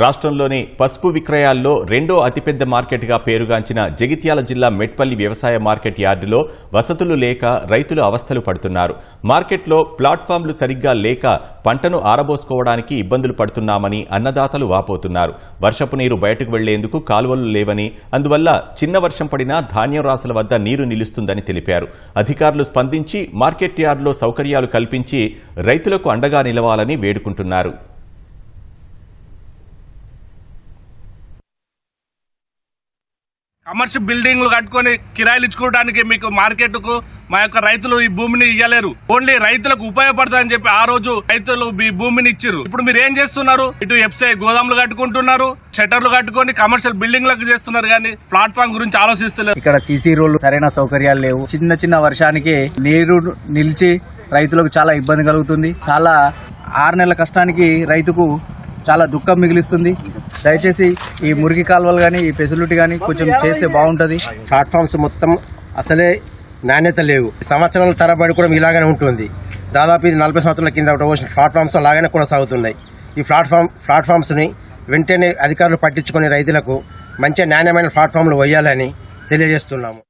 రాష్ట్రంలోని పసుపు విక్రయాల్లో రెండో అతిపెద్ద మార్కెట్గా పేరుగాంచిన జగిత్యాల జిల్లా మెట్పల్లి వ్యవసాయ మార్కెట్ యార్డులో వసతులు లేక రైతులు అవస్థలు పడుతున్నారు. మార్కెట్లో ప్లాట్ఫామ్లు సరిగ్గా లేక పంటను ఆరబోసుకోవడానికి ఇబ్బందులు పడుతున్నామని అన్నదాతలు వాపోతున్నారు. వర్షపు నీరు బయటకు వెళ్ళేందుకు కాలువలు లేవని అందువల్ల చిన్న వర్షం పడినా ధాన్యం రాసుల వద్ద నీరు నిలుస్తుందని తెలిపారు. అధికారులు స్పందించి మార్కెట్ యార్డులో సౌకర్యాలు కల్పించి రైతులకు అండగా నిలవాలని వేడుకుంటున్నారు. కమర్షియల్ బిల్డింగ్లు కట్టుకొని కిరాయిలు ఇచ్చుకోవడానికి మీకు మార్కెట్కు మా యొక్క రైతులు ఈ భూమిని ఇవ్వలేరు ఓన్లీ రైతులకు ఉపయోగపడతాయని చెప్పి ఆ రోజు రైతులు ఈ భూమిని ఇచ్చిర్రు. ఇప్పుడు మీరు ఏం చేస్తున్నారు? ఇటు ఎఫ్సఐ గోదాములు కట్టుకుంటున్నారు షట్టర్లు కట్టుకొని కమర్షియల్ బిల్డింగ్లకు చేస్తున్నారు కానీ ప్లాట్ఫామ్ గురించి ఆలోచిస్తలేరు. ఇక్కడ సీసీ రోడ్లు సరైన సౌకర్యాలు లేవు. చిన్న చిన్న వర్షానికి నీరు నిలిచి రైతులకు చాలా ఇబ్బంది కలుగుతుంది. చాలా ఆరు నెలల కష్టానికి రైతుకు చాలా దుఃఖం మిగిలిస్తుంది. దయచేసి ఈ మురికి కాలువలు కానీ ఈ ఫెసిలిటీ కానీ కొంచెం చేస్తే బాగుంటుంది. ప్లాట్ఫామ్స్ మొత్తం అసలే నాణ్యత లేవు. సంవత్సరాల తరబడి కూడా ఇలాగనే ఉంటుంది. దాదాపు ఇది నలభై సంవత్సరాల కింద పోసిన ప్లాట్ఫామ్స్ లాగానే కొనసాగుతున్నాయి. ఈ ప్లాట్ఫామ్ ప్లాట్ఫామ్స్ని వెంటనే అధికారులు పట్టించుకొని రైతులకు మంచి నాణ్యమైన ప్లాట్ఫామ్లు వేయాలని తెలియజేస్తున్నాము.